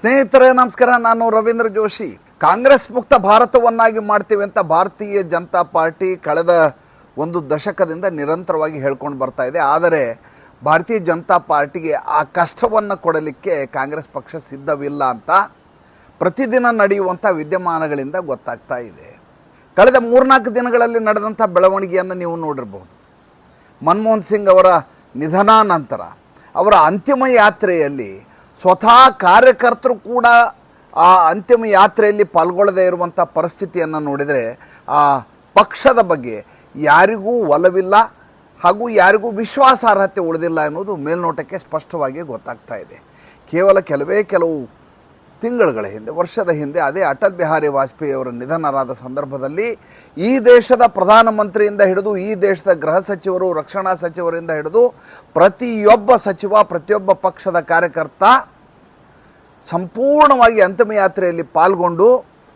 ಸ್ನೇಹಿತರೆ, ನಮಸ್ಕಾರ. ನಾನು ರವೀಂದ್ರ ಜೋಶಿ. ಕಾಂಗ್ರೆಸ್ ಮುಕ್ತ ಭಾರತವನ್ನಾಗಿ ಮಾಡ್ತೀವಿ ಅಂತ ಭಾರತೀಯ ಜನತಾ ಪಾರ್ಟಿ ಕಳೆದ ಒಂದು ದಶಕದಿಂದ ನಿರಂತರವಾಗಿ ಹೇಳ್ಕೊಂಡು ಬರ್ತಾ ಇದೆ. ಆದರೆ ಭಾರತೀಯ ಜನತಾ ಪಾರ್ಟಿಗೆ ಆ ಕಷ್ಟವನ್ನು ಕೊಡಲಿಕ್ಕೆ ಕಾಂಗ್ರೆಸ್ ಪಕ್ಷ ಸಿದ್ಧವಿಲ್ಲ ಅಂತ ಪ್ರತಿದಿನ ನಡೆಯುವಂಥ ವಿದ್ಯಮಾನಗಳಿಂದ ಗೊತ್ತಾಗ್ತಾ ಇದೆ. ಕಳೆದ ಮೂರ್ನಾಲ್ಕು ದಿನಗಳಲ್ಲಿ ನಡೆದಂಥ ಬೆಳವಣಿಗೆಯನ್ನು ನೀವು ನೋಡಿರಬಹುದು ಮನಮೋಹನ್ ಸಿಂಗ್ ಅವರ ನಿಧನಾನಂತರ ಅವರ ಅಂತಿಮ ಯಾತ್ರೆಯಲ್ಲಿ ಸ್ವತಃ ಕಾರ್ಯಕರ್ತರು ಕೂಡ ಆ ಅಂತಿಮ ಯಾತ್ರೆಯಲ್ಲಿ ಪಾಲ್ಗೊಳ್ಳದೇ ಇರುವಂಥ ಪರಿಸ್ಥಿತಿಯನ್ನು ನೋಡಿದರೆ ಆ ಪಕ್ಷದ ಬಗ್ಗೆ ಯಾರಿಗೂ ಒಲವಿಲ್ಲ ಹಾಗೂ ಯಾರಿಗೂ ವಿಶ್ವಾಸಾರ್ಹತೆ ಉಳಿದಿಲ್ಲ ಎನ್ನುವುದು ಮೇಲ್ನೋಟಕ್ಕೆ ಸ್ಪಷ್ಟವಾಗಿ ಗೊತ್ತಾಗ್ತಾ ಇದೆ. ಕೇವಲ ಕೆಲವೇ ಕೆಲವು ತಿಂಗಳುಗಳ ಹಿಂದೆ, ವರ್ಷದ ಹಿಂದೆ ಅದೇ ಅಟಲ್ ಬಿಹಾರಿ ವಾಜಪೇಯಿ ಅವರ ನಿಧನರಾದ ಸಂದರ್ಭದಲ್ಲಿ ಈ ದೇಶದ ಪ್ರಧಾನಮಂತ್ರಿಯಿಂದ ಹಿಡಿದು, ಈ ದೇಶದ ಗೃಹ ಸಚಿವರು, ರಕ್ಷಣಾ ಸಚಿವರಿಂದ ಹಿಡಿದು ಪ್ರತಿಯೊಬ್ಬ ಸಚಿವ, ಪ್ರತಿಯೊಬ್ಬ ಪಕ್ಷದ ಕಾರ್ಯಕರ್ತ ಸಂಪೂರ್ಣವಾಗಿ ಅಂತಿಮ ಯಾತ್ರೆಯಲ್ಲಿ ಪಾಲ್ಗೊಂಡು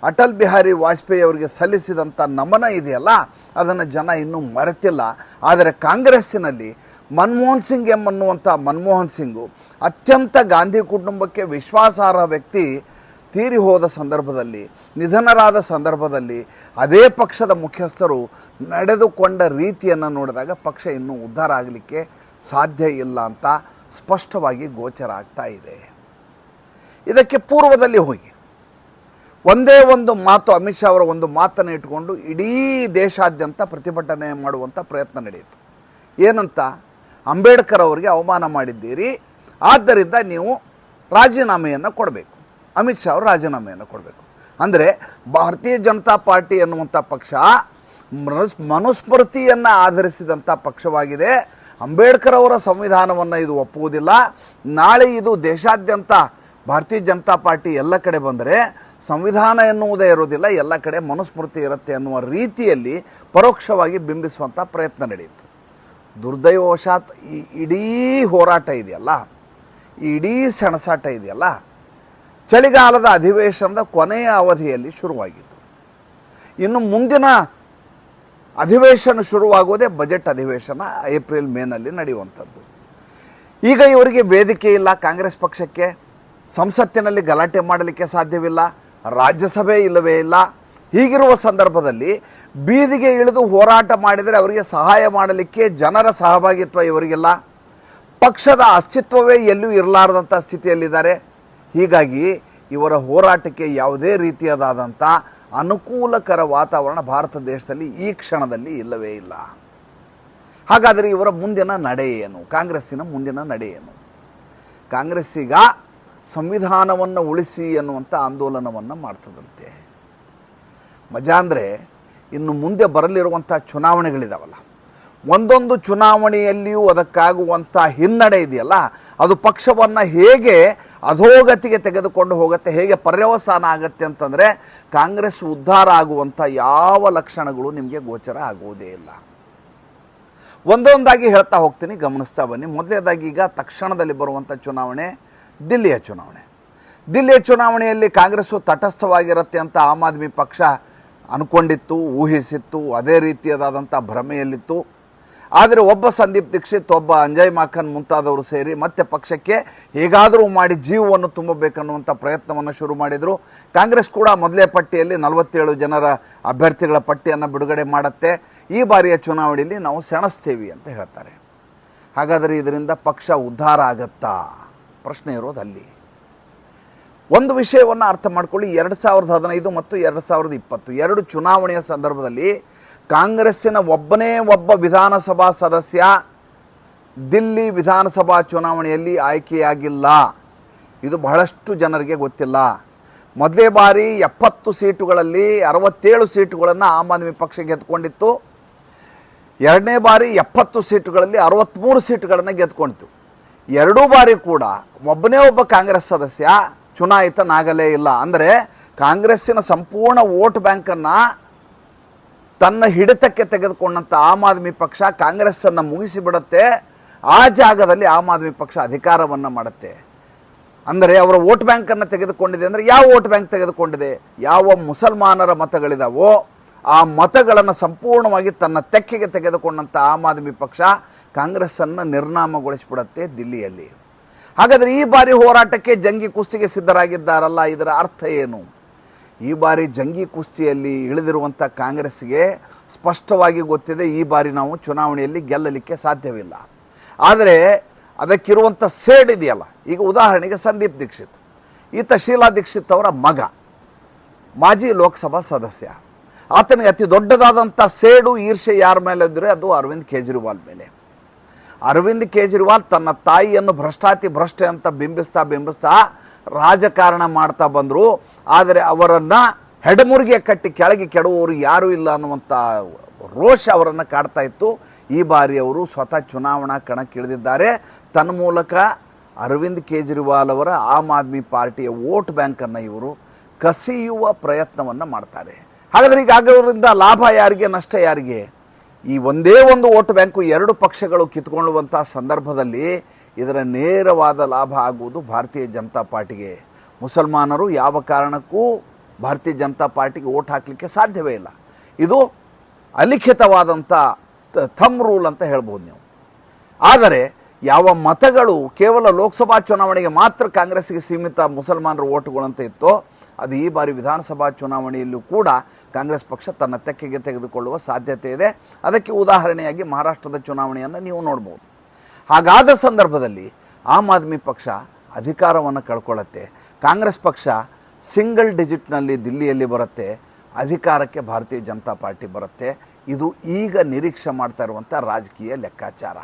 ಅಟಲ್ ಬಿಹಾರಿ ವಾಜಪೇಯಿ ಅವರಿಗೆ ಸಲ್ಲಿಸಿದಂಥ ನಮನ ಇದೆಯಲ್ಲ, ಅದನ್ನು ಜನ ಇನ್ನೂ ಮರೆತಿಲ್ಲ. ಆದರೆ ಕಾಂಗ್ರೆಸ್ಸಿನಲ್ಲಿ ಮನಮೋಹನ್ ಸಿಂಗ್ ಎಂಬನ್ನುವಂಥ ಮನಮೋಹನ್ ಸಿಂಗು ಅತ್ಯಂತ ಗಾಂಧಿ ಕುಟುಂಬಕ್ಕೆ ವಿಶ್ವಾಸಾರ್ಹ ವ್ಯಕ್ತಿ ತೀರಿ ಹೋದ ಸಂದರ್ಭದಲ್ಲಿ, ನಿಧನರಾದ ಸಂದರ್ಭದಲ್ಲಿ ಅದೇ ಪಕ್ಷದ ಮುಖ್ಯಸ್ಥರು ನಡೆದುಕೊಂಡ ರೀತಿಯನ್ನು ನೋಡಿದಾಗ ಪಕ್ಷ ಇನ್ನೂ ಉದ್ಧಾರ ಆಗಲಿಕ್ಕೆ ಸಾಧ್ಯ ಇಲ್ಲ ಅಂತ ಸ್ಪಷ್ಟವಾಗಿ ಗೋಚರ ಆಗ್ತಾ ಇದೆ. ಇದಕ್ಕೆ ಪೂರ್ವದಲ್ಲಿ ಹೋಗಿ. ಒಂದೇ ಒಂದು ಮಾತು, ಅಮಿತ್ ಶಾ ಅವರ ಒಂದು ಮಾತನ್ನು ಇಟ್ಕೊಂಡು ಇಡೀ ದೇಶಾದ್ಯಂತ ಪ್ರತಿಭಟನೆ ಮಾಡುವಂಥ ಪ್ರಯತ್ನ ನಡೆಯಿತು. ಏನಂತ? ಅಂಬೇಡ್ಕರ್ ಅವರಿಗೆ ಅವಮಾನ ಮಾಡಿದ್ದೀರಿ. ಆದ್ದರಿಂದ ನೀವು ರಾಜೀನಾಮೆಯನ್ನು ಕೊಡಬೇಕು. ಅಮಿತ್ ಶಾ ಅವರು ರಾಜೀನಾಮೆಯನ್ನು ಕೊಡಬೇಕು. ಅಂದರೆ ಭಾರತೀಯ ಜನತಾ ಪಾರ್ಟಿ ಎನ್ನುವಂಥ ಪಕ್ಷ ಮನಸ್, ಮನುಸ್ಮೃತಿಯನ್ನು ಆಧರಿಸಿದಂಥ ಪಕ್ಷವಾಗಿದೆ. ಅಂಬೇಡ್ಕರ್ ಅವರ ಸಂವಿಧಾನವನ್ನು ಇದು ಒಪ್ಪುವುದಿಲ್ಲ. ನಾಳೆ ಇದು ದೇಶಾದ್ಯಂತ ಭಾರತೀಯ ಜನತಾ ಪಾರ್ಟಿ ಎಲ್ಲ ಕಡೆ ಬಂದರೆ ಸಂವಿಧಾನ ಎನ್ನುವುದೇ ಇರೋದಿಲ್ಲ ಎಲ್ಲ ಕಡೆ ಮನುಸ್ಮೃತಿ ಇರುತ್ತೆ ಅನ್ನುವ ರೀತಿಯಲ್ಲಿ ಪರೋಕ್ಷವಾಗಿ ಬಿಂಬಿಸುವಂಥ ಪ್ರಯತ್ನ ನಡೆಯಿತು. ದುರ್ದೈವವಶಾತ್ ಈ ಇಡೀ ಹೋರಾಟ ಇದೆಯಲ್ಲ? ಇಡೀ ಸೆಣಸಾಟ ಇದೆಯಲ್ಲ? ಚಳಿಗಾಲದ ಅಧಿವೇಶನದ ಕೊನೆಯ ಅವಧಿಯಲ್ಲಿ ಶುರುವಾಗಿತ್ತು. ಇನ್ನು ಮುಂದಿನ ಅಧಿವೇಶನ ಶುರುವಾಗುವುದೇ ಬಜೆಟ್ ಅಧಿವೇಶನ, ಏಪ್ರಿಲ್ ಮೇನಲ್ಲಿ ನಡೆಯುವಂಥದ್ದು. ಈಗ ಇವರಿಗೆ ವೇದಿಕೆ ಇಲ್ಲ, ಕಾಂಗ್ರೆಸ್ ಪಕ್ಷಕ್ಕೆ. ಸಂಸತ್ತಿನಲ್ಲಿ ಗಲಾಟೆ ಮಾಡಲಿಕ್ಕೆ ಸಾಧ್ಯವಿಲ್ಲ, ರಾಜ್ಯಸಭೆ ಇಲ್ಲವೇ ಇಲ್ಲ. ಹೀಗಿರುವ ಸಂದರ್ಭದಲ್ಲಿ ಬೀದಿಗೆ ಇಳಿದು ಹೋರಾಟ ಮಾಡಿದರೆ ಅವರಿಗೆ ಸಹಾಯ ಮಾಡಲಿಕ್ಕೆ ಜನರ ಸಹಭಾಗಿತ್ವ ಇವರಿಗೆಲ್ಲ. ಪಕ್ಷದ ಅಸ್ತಿತ್ವವೇ ಎಲ್ಲೂ ಇರಲಾರದಂಥ ಸ್ಥಿತಿಯಲ್ಲಿದ್ದಾರೆ. ಹೀಗಾಗಿ ಇವರ ಹೋರಾಟಕ್ಕೆ ಯಾವುದೇ ರೀತಿಯದಾದಂಥ ಅನುಕೂಲಕರ ವಾತಾವರಣ ಭಾರತ ದೇಶದಲ್ಲಿ ಈ ಕ್ಷಣದಲ್ಲಿ ಇಲ್ಲವೇ ಇಲ್ಲ. ಹಾಗಾದರೆ ಇವರ ಮುಂದಿನ ನಡೆ ಏನು? ಕಾಂಗ್ರೆಸ್ಸಿನ ಮುಂದಿನ ನಡೆ ಏನು? ಕಾಂಗ್ರೆಸ್ಸಿಗ ಸಂವಿಧಾನವನ್ನು ಉಳಿಸಿ ಎನ್ನುವಂಥ ಆಂದೋಲನವನ್ನು ಮಾಡ್ತದಂತೆ. ಮಜಾ ಅಂದರೆ ಇನ್ನು ಮುಂದೆ ಬರಲಿರುವಂಥ ಚುನಾವಣೆಗಳಿದಾವಲ್ಲ. ಒಂದೊಂದು ಚುನಾವಣೆಯಲ್ಲಿಯೂ ಅದಕ್ಕಾಗುವಂಥ ಹಿನ್ನಡೆ ಇದೆಯಲ್ಲ, ಅದು ಪಕ್ಷವನ್ನು ಹೇಗೆ ಅಧೋಗತಿಗೆ ತೆಗೆದುಕೊಂಡು ಹೋಗುತ್ತೆ, ಹೇಗೆ ಪರ್ಯವಸಾನ ಆಗುತ್ತೆ ಅಂತಂದರೆ ಕಾಂಗ್ರೆಸ್ ಉದ್ಧಾರ ಆಗುವಂಥ ಯಾವ ಲಕ್ಷಣಗಳು ನಿಮಗೆ ಗೋಚರ ಆಗುವುದೇ ಇಲ್ಲ. ಒಂದೊಂದಾಗಿ ಹೇಳ್ತಾ ಹೋಗ್ತೀನಿ, ಗಮನಿಸ್ತಾ ಬನ್ನಿ. ಮೊದಲನೇದಾಗಿ ಈಗ ತಕ್ಷಣದಲ್ಲಿ ಬರುವಂಥ ಚುನಾವಣೆ, ದಿಲ್ಲಿಯ ಚುನಾವಣೆ. ದಿಲ್ಲಿಯ ಚುನಾವಣೆಯಲ್ಲಿ ಕಾಂಗ್ರೆಸ್ಸು ತಟಸ್ಥವಾಗಿರುತ್ತೆ ಅಂತ ಆಮ್ ಆದ್ಮಿ ಪಕ್ಷ ಅಂದ್ಕೊಂಡಿತ್ತು ಊಹಿಸಿತ್ತು, ಅದೇ ರೀತಿಯದಾದಂಥ ಭ್ರಮೆಯಲ್ಲಿತ್ತು. ಆದರೆ ಒಬ್ಬ ಸಂದೀಪ್ ದೀಕ್ಷಿತ್, ಒಬ್ಬ ಅಂಜಯ್ ಮಾಖನ್ ಮುಂತಾದವರು ಸೇರಿ ಮತ್ತೆ ಪಕ್ಷಕ್ಕೆ ಹೇಗಾದರೂ ಮಾಡಿ ಜೀವವನ್ನು ತುಂಬಬೇಕನ್ನುವಂಥ ಪ್ರಯತ್ನವನ್ನು ಶುರು ಮಾಡಿದರು. ಕಾಂಗ್ರೆಸ್ ಕೂಡ ಮೊದಲೇ ಪಟ್ಟಿಯಲ್ಲಿ ನಲವತ್ತೇಳು ಜನರ ಅಭ್ಯರ್ಥಿಗಳ ಪಟ್ಟಿಯನ್ನು ಬಿಡುಗಡೆ ಮಾಡುತ್ತೆ. ಈ ಬಾರಿಯ ಚುನಾವಣೆಯಲ್ಲಿ ನಾವು ಸೆಣಸ್ತೇವಿ ಅಂತ ಹೇಳ್ತಾರೆ. ಹಾಗಾದರೆ ಇದರಿಂದ ಪಕ್ಷ ಉದ್ಧಾರ ಆಗತ್ತಾ? ಪ್ರಶ್ನೆ ಇರೋದು ಅಲ್ಲಿ. ಒಂದು ವಿಷಯವನ್ನು ಅರ್ಥ ಮಾಡಿಕೊಳ್ಳಿ. ಎರಡು ಸಾವಿರದ ಹದಿನೈದು ಮತ್ತು ಎರಡು ಸಾವಿರದ ಇಪ್ಪತ್ತು. ಎರಡು ಚುನಾವಣೆಯ ಸಂದರ್ಭದಲ್ಲಿ ಕಾಂಗ್ರೆಸ್ಸಿನ ಒಬ್ಬನೇ ಒಬ್ಬ ವಿಧಾನಸಭಾ ಸದಸ್ಯ ದಿಲ್ಲಿ ವಿಧಾನಸಭಾ ಚುನಾವಣೆಯಲ್ಲಿ ಆಯ್ಕೆಯಾಗಿಲ್ಲ. ಇದು ಬಹಳಷ್ಟು ಜನರಿಗೆ ಗೊತ್ತಿಲ್ಲ. ಮೊದಲೇ ಬಾರಿ ಎಪ್ಪತ್ತು ಸೀಟುಗಳಲ್ಲಿ ಅರವತ್ತೇಳು ಸೀಟುಗಳನ್ನು ಆಮ್ ಆದ್ಮಿ ಪಕ್ಷ ಗೆದ್ದುಕೊಂಡಿತ್ತು. ಎರಡನೇ ಬಾರಿ ಎಪ್ಪತ್ತು ಸೀಟುಗಳಲ್ಲಿ ಅರವತ್ತ್ಮೂರು ಸೀಟುಗಳನ್ನು ಗೆದ್ದುಕೊಂಡಿತು ಎರಡೂ ಬಾರಿ ಕೂಡ ಒಬ್ಬನೇ ಒಬ್ಬ ಕಾಂಗ್ರೆಸ್ ಸದಸ್ಯ ಚುನಾಯಿತನಾಗಲೇ ಇಲ್ಲ. ಅಂದರೆ ಕಾಂಗ್ರೆಸ್ಸಿನ ಸಂಪೂರ್ಣ ವೋಟ್ ಬ್ಯಾಂಕನ್ನು ತನ್ನ ಹಿಡಿತಕ್ಕೆ ತೆಗೆದುಕೊಂಡಂಥ ಆಮ್ ಆದ್ಮಿ ಪಕ್ಷ ಕಾಂಗ್ರೆಸ್ಸನ್ನು ಮುಗಿಸಿಬಿಡುತ್ತೆ. ಆ ಜಾಗದಲ್ಲಿ ಆಮ್ ಆದ್ಮಿ ಪಕ್ಷ ಅಧಿಕಾರವನ್ನು ಮಾಡುತ್ತೆ. ಅಂದರೆ ಅವರ ವೋಟ್ ಬ್ಯಾಂಕನ್ನು ತೆಗೆದುಕೊಂಡಿದೆ ಅಂದರೆ ಯಾವ ವೋಟ್ ಬ್ಯಾಂಕ್ ತೆಗೆದುಕೊಂಡಿದೆ? ಯಾವ ಮುಸಲ್ಮಾನರ ಮತಗಳಿದಾವೋ ಆ ಮತಗಳನ್ನು ಸಂಪೂರ್ಣವಾಗಿ ತನ್ನ ತೆಕ್ಕೆಗೆ ತೆಗೆದುಕೊಂಡಂಥ ಆಮ್ ಆದ್ಮಿ ಪಕ್ಷ ಕಾಂಗ್ರೆಸ್ಸನ್ನು ನಿರ್ನಾಮಗೊಳಿಸಿಬಿಡುತ್ತೆ ದಿಲ್ಲಿಯಲ್ಲಿ. ಹಾಗಾದರೆ ಈ ಬಾರಿ ಹೋರಾಟಕ್ಕೆ ಜಂಗಿ ಕುಸ್ತಿಗೆ ಸಿದ್ಧರಾಗಿದ್ದಾರಲ್ಲ, ಇದರ ಅರ್ಥ ಏನು? ಈ ಬಾರಿ ಜಂಗಿ ಕುಸ್ತಿಯಲ್ಲಿ ಇಳಿದಿರುವಂಥ ಕಾಂಗ್ರೆಸ್ಗೆ ಸ್ಪಷ್ಟವಾಗಿ ಗೊತ್ತಿದೆ, ಈ ಬಾರಿ ನಾವು ಚುನಾವಣೆಯಲ್ಲಿ ಗೆಲ್ಲಲಿಕ್ಕೆ ಸಾಧ್ಯವಿಲ್ಲ. ಆದರೆ ಅದಕ್ಕಿರುವಂಥ ಸೇಡ್ ಇದೆಯಲ್ಲ, ಈಗ ಉದಾಹರಣೆಗೆ ಸಂದೀಪ್ ದೀಕ್ಷಿತ್. ಈತ ಶೀಲಾ ದೀಕ್ಷಿತ್ ಅವರ ಮಗ, ಮಾಜಿ ಲೋಕಸಭಾ ಸದಸ್ಯ. ಆತನಿಗೆ ಅತಿ ದೊಡ್ಡದಾದಂಥ ಸೇಡು ಈರ್ಷೆ ಯಾರ ಮೇಲೆ ಇದ್ದರೆ ಅದು ಅರವಿಂದ್ ಕೇಜ್ರಿವಾಲ್ ಮೇಲೆ. ಅರವಿಂದ್ ಕೇಜ್ರಿವಾಲ್ ತನ್ನ ತಾಯಿಯನ್ನು ಭ್ರಷ್ಟಾತಿ ಭ್ರಷ್ಟೆ ಅಂತ ಬಿಂಬಿಸ್ತಾ ಬಿಂಬಿಸ್ತಾ ರಾಜಕಾರಣ ಮಾಡ್ತಾ ಬಂದರು. ಆದರೆ ಅವರನ್ನು ಹೆಡಮುರಿಗೆ ಕಟ್ಟಿ ಕೆಳಗೆ ಕೆಡುವವರು ಯಾರೂ ಇಲ್ಲ ಅನ್ನುವಂಥ ರೋಷ ಅವರನ್ನು ಕಾಡ್ತಾ ಇತ್ತು. ಈ ಬಾರಿ ಅವರು ಸ್ವತಃ ಚುನಾವಣಾ ಕಣಕ್ಕಿಳಿದಿದ್ದಾರೆ. ತನ್ನ ಮೂಲಕ ಅರವಿಂದ್ ಕೇಜ್ರಿವಾಲ್ ಅವರ ಆಮ್ ಆದ್ಮಿ ಪಾರ್ಟಿಯ ವೋಟ್ ಬ್ಯಾಂಕನ್ನು ಇವರು ಕಸಿಯುವ ಪ್ರಯತ್ನವನ್ನು ಮಾಡ್ತಾರೆ. ಹಾಗಾದರೆ ಈಗ ಆಗೋದ್ರಿಂದ ಲಾಭ ಯಾರಿಗೆ, ನಷ್ಟ ಯಾರಿಗೆ? ಈ ಒಂದೇ ಒಂದು ವೋಟ್ ಬ್ಯಾಂಕು ಎರಡು ಪಕ್ಷಗಳು ಕಿತ್ಕೊಳ್ಳುವಂಥ ಸಂದರ್ಭದಲ್ಲಿ ಇದರ ನೇರವಾದ ಲಾಭ ಆಗುವುದು ಭಾರತೀಯ ಜನತಾ ಪಾರ್ಟಿಗೆ. ಮುಸಲ್ಮಾನರು ಯಾವ ಕಾರಣಕ್ಕೂ ಭಾರತೀಯ ಜನತಾ ಪಾರ್ಟಿಗೆ ಓಟ್ ಹಾಕಲಿಕ್ಕೆ ಸಾಧ್ಯವೇ ಇಲ್ಲ. ಇದು ಅಲಿಖಿತವಾದಂಥ ಥಮ್ ರೂಲ್ ಅಂತ ಹೇಳ್ಬೋದು ನೀವು. ಆದರೆ ಯಾವ ಮತಗಳು ಕೇವಲ ಲೋಕಸಭಾ ಚುನಾವಣೆಗೆ ಮಾತ್ರ ಕಾಂಗ್ರೆಸ್ಗೆ ಸೀಮಿತ ಮುಸಲ್ಮಾನರ ಓಟುಗಳಂತ ಇತ್ತೋ ಅದು ಈ ಬಾರಿ ವಿಧಾನಸಭಾ ಚುನಾವಣೆಯಲ್ಲೂ ಕೂಡ ಕಾಂಗ್ರೆಸ್ ಪಕ್ಷ ತನ್ನ ತೆಕ್ಕೆಗೆ ತೆಗೆದುಕೊಳ್ಳುವ ಸಾಧ್ಯತೆ ಇದೆ. ಅದಕ್ಕೆ ಉದಾಹರಣೆಯಾಗಿ ಮಹಾರಾಷ್ಟ್ರದ ಚುನಾವಣೆಯನ್ನು ನೀವು ನೋಡ್ಬೋದು. ಹಾಗಾದ ಸಂದರ್ಭದಲ್ಲಿ ಆಮ್ ಆದ್ಮಿ ಪಕ್ಷ ಅಧಿಕಾರವನ್ನು ಕಳ್ಕೊಳ್ಳುತ್ತೆ. ಕಾಂಗ್ರೆಸ್ ಪಕ್ಷ ಸಿಂಗಲ್ ಡಿಜಿಟ್ನಲ್ಲಿ ದಿಲ್ಲಿಯಲ್ಲಿ ಬರುತ್ತೆ. ಅಧಿಕಾರಕ್ಕೆ ಭಾರತೀಯ ಜನತಾ ಪಾರ್ಟಿ ಬರುತ್ತೆ. ಇದು ಈಗ ನಿರೀಕ್ಷೆ ಮಾಡ್ತಾ ಇರುವಂಥ ರಾಜಕೀಯ ಲೆಕ್ಕಾಚಾರ.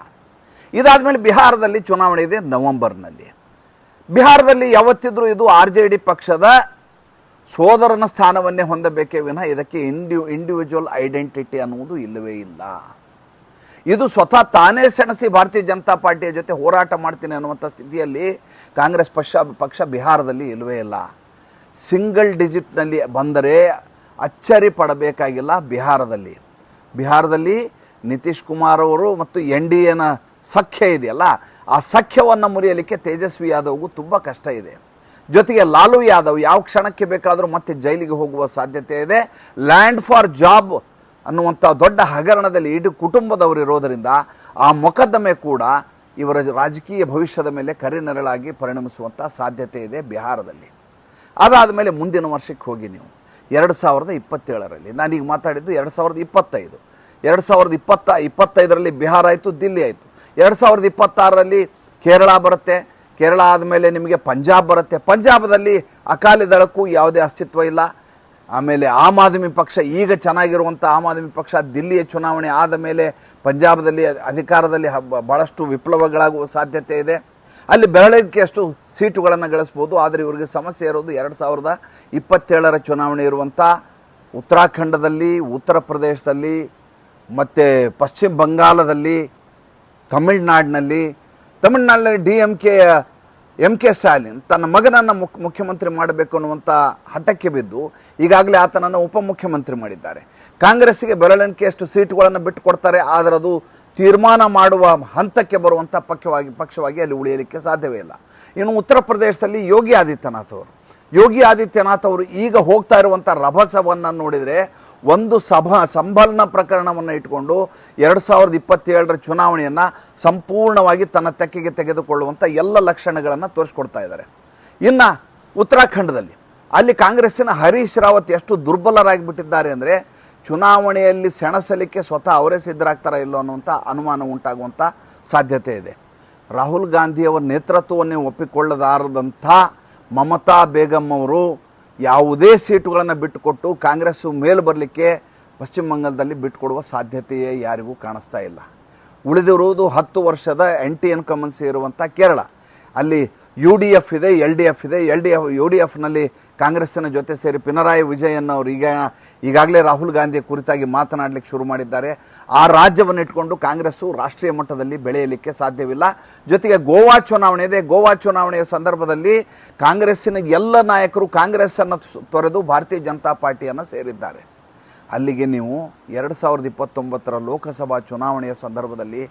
ಇದಾದ ಮೇಲೆ ಬಿಹಾರದಲ್ಲಿ ಚುನಾವಣೆ ಇದೆ ನವೆಂಬರ್ನಲ್ಲಿ. ಬಿಹಾರದಲ್ಲಿ ಯಾವತ್ತಿದ್ರೂ ಇದು ಆರ್ ಜೆ ಡಿ ಪಕ್ಷದ ಸೋದರನ ಸ್ಥಾನವನ್ನೇ ಹೊಂದಬೇಕೇ ವಿನಃ ಇದಕ್ಕೆ ಇಂಡಿವ್ ಇಂಡಿವಿಜುವಲ್ ಐಡೆಂಟಿಟಿ ಅನ್ನುವುದು ಇಲ್ಲವೇ ಇಲ್ಲ. ಇದು ಸ್ವತಃ ತಾನೇ ಸೆಣಸಿ ಭಾರತೀಯ ಜನತಾ ಪಾರ್ಟಿಯ ಜೊತೆ ಹೋರಾಟ ಮಾಡ್ತೀನಿ ಅನ್ನುವಂಥ ಸ್ಥಿತಿಯಲ್ಲಿ ಕಾಂಗ್ರೆಸ್ ಪಕ್ಷ ಪಕ್ಷ ಬಿಹಾರದಲ್ಲಿ ಇಲ್ಲವೇ ಇಲ್ಲ. ಸಿಂಗಲ್ ಡಿಜಿಟ್ನಲ್ಲಿ ಬಂದರೆ ಅಚ್ಚರಿ ಪಡಬೇಕಾಗಿಲ್ಲ ಬಿಹಾರದಲ್ಲಿ. ಬಿಹಾರದಲ್ಲಿ ನಿತೀಶ್ ಕುಮಾರ್ ಅವರು ಮತ್ತು ಎನ್ ಡಿ ಎನ ಸಖ್ಯ ಇದೆಯಲ್ಲ, ಆ ಸಖ್ಯವನ್ನು ಮುರಿಯಲಿಕ್ಕೆ ತೇಜಸ್ವಿ ಯಾದವ್ಗೂ ತುಂಬ ಕಷ್ಟ ಇದೆ. ಜೊತೆಗೆ ಲಾಲು ಯಾದವ್ ಯಾವ ಕ್ಷಣಕ್ಕೆ ಬೇಕಾದರೂ ಮತ್ತೆ ಜೈಲಿಗೆ ಹೋಗುವ ಸಾಧ್ಯತೆ ಇದೆ. ಲ್ಯಾಂಡ್ ಫಾರ್ ಜಾಬ್ ಅನ್ನುವಂಥ ದೊಡ್ಡ ಹಗರಣದಲ್ಲಿ ಇಡೀ ಕುಟುಂಬದವರು ಇರೋದರಿಂದ ಆ ಮೊಕದ್ದಮೆ ಕೂಡ ಇವರ ರಾಜಕೀಯ ಭವಿಷ್ಯದ ಮೇಲೆ ಕರಿನೆರಳಾಗಿ ಪರಿಣಮಿಸುವಂಥ ಸಾಧ್ಯತೆ ಇದೆ ಬಿಹಾರದಲ್ಲಿ. ಅದಾದ ಮೇಲೆ ಮುಂದಿನ ವರ್ಷಕ್ಕೆ ಹೋಗಿ ನೀವು. ಎರಡು ಸಾವಿರದ ಇಪ್ಪತ್ತೇಳರಲ್ಲಿ. ನಾನೀಗ ಮಾತಾಡಿದ್ದು ಎರಡು ಸಾವಿರದ ಇಪ್ಪತ್ತೈದು. ಎರಡು ಸಾವಿರದ ಇಪ್ಪತ್ತ, ಇಪ್ಪತ್ತೈದರಲ್ಲಿ ಬಿಹಾರ ಆಯಿತು, ದಿಲ್ಲಿ ಆಯಿತು. ಎರಡು ಸಾವಿರದ ಇಪ್ಪತ್ತಾರರಲ್ಲಿ ಕೇರಳ ಬರುತ್ತೆ. ಕೇರಳ ಆದಮೇಲೆ ನಿಮಗೆ ಪಂಜಾಬ್ ಬರುತ್ತೆ. ಪಂಜಾಬದಲ್ಲಿ ಅಕಾಲಿ ದಳಕ್ಕೂ ಯಾವುದೇ ಅಸ್ತಿತ್ವ ಇಲ್ಲ. ಆಮೇಲೆ ಆಮ್ ಆದ್ಮಿ ಪಕ್ಷ ಈಗ ಚೆನ್ನಾಗಿರುವಂಥ ಆಮ್ ಆದ್ಮಿ ಪಕ್ಷ ದಿಲ್ಲಿಯ ಚುನಾವಣೆ ಆದ ಮೇಲೆ ಪಂಜಾಬದಲ್ಲಿ ಅಧಿಕಾರದಲ್ಲಿ ಭಾಳಷ್ಟು ವಿಪ್ಲವಗಳಾಗುವ ಸಾಧ್ಯತೆ ಇದೆ. ಅಲ್ಲಿ ಬೆರಳಿಕೆಯಷ್ಟು ಸೀಟುಗಳನ್ನು ಗಳಿಸ್ಬೋದು ಆದರೆ ಇವರಿಗೆ ಸಮಸ್ಯೆ ಇರೋದು ಎರಡು ಸಾವಿರದ ಇಪ್ಪತ್ತೇಳರ ಚುನಾವಣೆ ಇರುವಂಥ ಉತ್ತರಾಖಂಡದಲ್ಲಿ, ಉತ್ತರ ಪ್ರದೇಶದಲ್ಲಿ, ಮತ್ತು ಪಶ್ಚಿಮ ಬಂಗಾಳದಲ್ಲಿ, ತಮಿಳ್ನಾಡಿನಲ್ಲಿ ತಮಿಳ್ನಾಡಿನಲ್ಲಿ D M K M K Stalin ತನ್ನ ಮಗನನ್ನು ಮುಖ್ ಮುಖ್ಯಮಂತ್ರಿ ಮಾಡಬೇಕು ಅನ್ನುವಂಥ ಹಠಕ್ಕೆ ಬಿದ್ದು ಈಗಾಗಲೇ ಆತನನ್ನು ಉಪಮುಖ್ಯಮಂತ್ರಿ ಮಾಡಿದ್ದಾರೆ. ಕಾಂಗ್ರೆಸ್ಸಿಗೆ ಬೆರಳೆಣಿಕೆಯಷ್ಟು ಸೀಟುಗಳನ್ನು ಬಿಟ್ಟು ಕೊಡ್ತಾರೆ ಆದರೆ ಅದು ತೀರ್ಮಾನ ಮಾಡುವ ಹಂತಕ್ಕೆ ಬರುವಂಥ ಪಕ್ಷವಾಗಿ ಪಕ್ಷವಾಗಿ ಅಲ್ಲಿ ಉಳಿಯಲಿಕ್ಕೆ ಸಾಧ್ಯವೇ ಇಲ್ಲ. ಇನ್ನು ಉತ್ತರ ಪ್ರದೇಶದಲ್ಲಿ ಯೋಗಿ ಆದಿತ್ಯನಾಥ್ ಅವರು. ಯೋಗಿ ಆದಿತ್ಯನಾಥ್ ಅವರು ಈಗ ಹೋಗ್ತಾ ಇರುವಂಥ ರಭಸವನ್ನು ನೋಡಿದರೆ ಒಂದು ಸಭಾ ಸಂಬಲ್ನ ಪ್ರಕರಣವನ್ನು ಇಟ್ಕೊಂಡು ಎರಡು ಸಾವಿರದ ಇಪ್ಪತ್ತೇಳರ ಚುನಾವಣೆಯನ್ನು ಸಂಪೂರ್ಣವಾಗಿ ತನ್ನ ತೆಕ್ಕೆಗೆ ತೆಗೆದುಕೊಳ್ಳುವಂಥ ಎಲ್ಲ ಲಕ್ಷಣಗಳನ್ನು ತೋರಿಸ್ಕೊಡ್ತಾ ಇದ್ದಾರೆ. ಇನ್ನು ಉತ್ತರಾಖಂಡದಲ್ಲಿ ಅಲ್ಲಿ ಕಾಂಗ್ರೆಸ್ಸಿನ ಹರೀಶ್ ರಾವತ್ ಎಷ್ಟು ದುರ್ಬಲರಾಗಿಬಿಟ್ಟಿದ್ದಾರೆ ಅಂದರೆ ಚುನಾವಣೆಯಲ್ಲಿ ಸೆಣಸಲಿಕ್ಕೆ ಸ್ವತಃ ಅವರೇ ಸಿದ್ಧರಾಗ್ತಾರ ಇಲ್ಲೋ ಅನ್ನುವಂಥ ಅನುಮಾನ ಉಂಟಾಗುವಂಥ ಸಾಧ್ಯತೆ ಇದೆ. ರಾಹುಲ್ ಗಾಂಧಿಯವರ ನೇತೃತ್ವವನ್ನೇ ಒಪ್ಪಿಕೊಳ್ಳದಾರದಂಥ ಮಮತಾ ಬೇಗಂ ಅವರು ಯಾವುದೇ ಸೀಟುಗಳನ್ನು ಬಿಟ್ಟುಕೊಟ್ಟು ಕಾಂಗ್ರೆಸ್ಸು ಮೇಲೆ ಬರಲಿಕ್ಕೆ ಪಶ್ಚಿಮ ಬಂಗಾಳದಲ್ಲಿ ಬಿಟ್ಟುಕೊಡುವ ಸಾಧ್ಯತೆಯೇ ಯಾರಿಗೂ ಕಾಣಿಸ್ತಾ ಇಲ್ಲ. ಉಳಿದಿರುವುದು ಹತ್ತು ವರ್ಷದ ಆ್ಯಂಟಿ ಇನ್ಕಮನ್ಸಿ ಇರುವಂಥ ಕೇರಳ. ಅಲ್ಲಿ ಯು ಡಿ ಎಫ್ ಇದೆ, ಎಲ್ ಡಿ ಎಫ್ ಇದೆ. L D F, U D ಎಫ್ನಲ್ಲಿ ಕಾಂಗ್ರೆಸ್ಸಿನ ಜೊತೆ ಸೇರಿ ಪಿನರಾಯಿ ವಿಜಯನ್ ಅವರು ಈಗ, ಈಗಾಗಲೇ ರಾಹುಲ್ ಗಾಂಧಿ ಕುರಿತಾಗಿ ಮಾತನಾಡಲಿಕ್ಕೆ ಶುರು ಮಾಡಿದ್ದಾರೆ. ಆ ರಾಜ್ಯವನ್ನು ಇಟ್ಕೊಂಡು ಕಾಂಗ್ರೆಸ್ಸು ರಾಷ್ಟ್ರೀಯ ಮಟ್ಟದಲ್ಲಿ ಬೆಳೆಯಲಿಕ್ಕೆ ಸಾಧ್ಯವಿಲ್ಲ. ಜೊತೆಗೆ ಗೋವಾ ಚುನಾವಣೆ ಇದೆ. ಗೋವಾ ಚುನಾವಣೆಯ ಸಂದರ್ಭದಲ್ಲಿ ಕಾಂಗ್ರೆಸ್ಸಿನ ಎಲ್ಲ ನಾಯಕರು ಕಾಂಗ್ರೆಸ್ಸನ್ನು ತೊರೆದು ಭಾರತೀಯ ಜನತಾ ಪಾರ್ಟಿಯನ್ನು ಸೇರಿದ್ದಾರೆ. ಅಲ್ಲಿಗೆ ನೀವು ಎರಡು ಸಾವಿರದ ಇಪ್ಪತ್ತೊಂಬತ್ತರ ಲೋಕಸಭಾ ಚುನಾವಣೆಯ ಸಂದರ್ಭದಲ್ಲಿ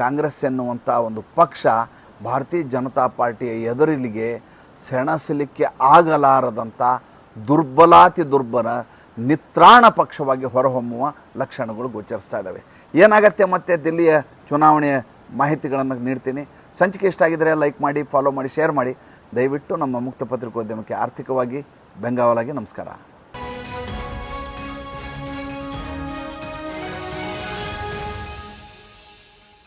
ಕಾಂಗ್ರೆಸ್ ಎನ್ನುವಂಥ ಒಂದು ಪಕ್ಷ ಭಾರತೀಯ ಜನತಾ ಪಾರ್ಟಿಯ ಎದುರಿಲಿಗೆ ಸೆಣಸಲಿಕ್ಕೆ ಆಗಲಾರದಂಥ ದುರ್ಬಲಾತಿ ದುರ್ಬಲ ನಿತ್ರಾಣ ಪಕ್ಷವಾಗಿ ಹೊರಹೊಮ್ಮುವ ಲಕ್ಷಣಗಳು ಗೋಚರಿಸ್ತಾ ಇದ್ದಾವೆ. ಏನಾಗತ್ತೆ ಮತ್ತೆ ದಿಲ್ಲಿಯ ಚುನಾವಣೆಯ ಮಾಹಿತಿಗಳನ್ನು ನೀಡ್ತೀನಿ. ಸಂಚಿಕೆ ಇಷ್ಟ ಆಗಿದ್ರೆ ಲೈಕ್ ಮಾಡಿ ಫಾಲೋ ಮಾಡಿ ಶೇರ್ ಮಾಡಿ. ದಯವಿಟ್ಟು ನಮ್ಮ ಮುಕ್ತ ಪತ್ರಿಕೋದ್ಯಮಕ್ಕೆ ಆರ್ಥಿಕವಾಗಿ ಬೆಂಗಾವಲಾಗಿ ನಮಸ್ಕಾರ.